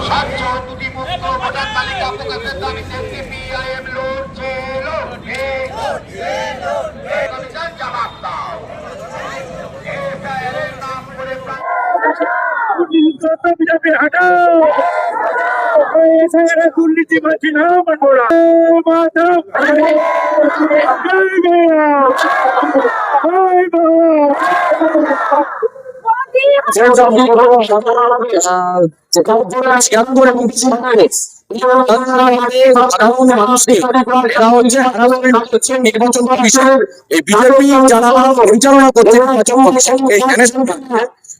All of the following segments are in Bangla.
স্বচ্ছ দুটিমুক্ত ভোটার তালিকা প্রকাশের দাবিতে সিপিআইএম লড়ছে লড়বে জবাব দাও নাম করে প্রাণ বিজেপি দুর্নীতি মাঝি না মানবরা মাধব নির্বাচন বিষয়ে বিজেপি যারা পরিচালনা করছে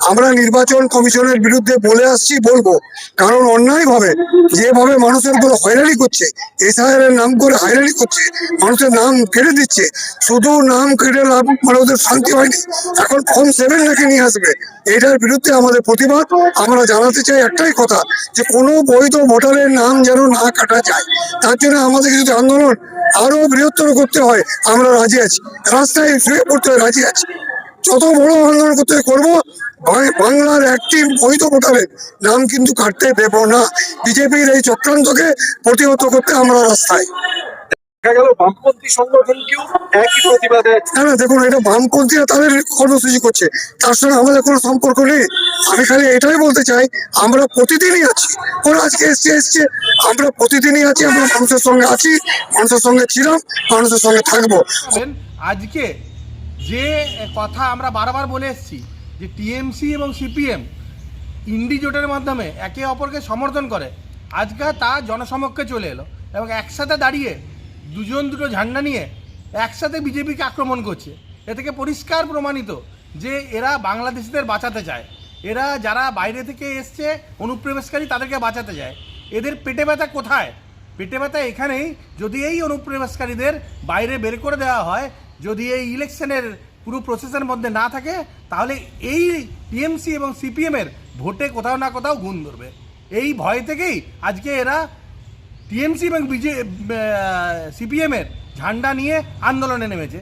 আমরা নির্বাচন কমিশনের বিরুদ্ধে বলে আসছি, বলব। কারণ অন্যায় ভাবে যেভাবে মানুষের উপর হয়রানি করছে এসআইআর এর নাম করে হয়রানি করছে, মানুষের নাম কেটে দিচ্ছে শুধু নাম কেটে লাভ মানে ওদের শান্তি হয়নি, এখন ফর্ম সেভেন নাকি নিয়ে আসবে। এটার বিরুদ্ধে আমাদের প্রতিবাদ। আমরা জানাতে চাই একটাই কথা, যে কোনো বৈধ ভোটারের নাম যেন না কাটা যায়। তার জন্য আমাদের যদি আন্দোলন আরও বৃহত্তর করতে হয়, আমরা রাজি আছি। রাস্তায় শুয়ে পড়তে রাজি আছি। যত বড় আন্দোলন করতে করব? বাংলার একটি বৈধ ভোটারের নাম কিন্তু কাটতে দেব না। বিজেপির এই চক্রান্তকে প্রতিহত করতে আমরা রাস্তায়। দেখা গেল বামপন্থী সংগঠনকেও একই প্রতিবাদে না না দেখুন এটা বামপন্থীরা তাদের কর্মসূচি করছে। তার সঙ্গে আমাদের কোনো সম্পর্ক নেই। আমি খালি এটাই বলতে চাই আমরা প্রতিদিনই আছি। ওরা আজকে এসছে এসছে। আমরা প্রতিদিনই আছি আমরা মানুষের সঙ্গে আছি মানুষের সঙ্গে ছিলাম মানুষের সঙ্গে থাকব। আজকে যে কথা আমরা বারবার বলে এসেছি, যে টিএমসি এবং সিপিএম ইন্ডি জোটের মাধ্যমে একে অপরকে সমর্থন করে আজকে তা জনসমক্ষে চলে এলো এবং একসাথে দাঁড়িয়ে দুজন দুটো ঝান্ডা নিয়ে একসাথে বিজেপিকে আক্রমণ করছে। এ থেকে পরিষ্কার প্রমাণিত যে এরা বাংলাদেশিদের বাঁচাতে চায়। এরা যারা বাইরে থেকে এসছে, অনুপ্রবেশকারী, তাদেরকে বাঁচাতে চায়। এদের পেটে ব্যথা কোথায়? পেটে ব্যথা এখানেই। যদি এই অনুপ্রবেশকারীদের বাইরে বের করে দেওয়া হয় যদি এই ইলেকশনের পুরো প্রসেসের মধ্যে না থাকে, তাহলে এই টিএমসি এবং সিপিএমের ভোটে কোথাও না কোথাও গুণ ধরবে। এই ভয় থেকেই আজকে এরা টিএমসি এবং বিজে সিপিএমের ঝান্ডা নিয়ে আন্দোলনে নেমেছে।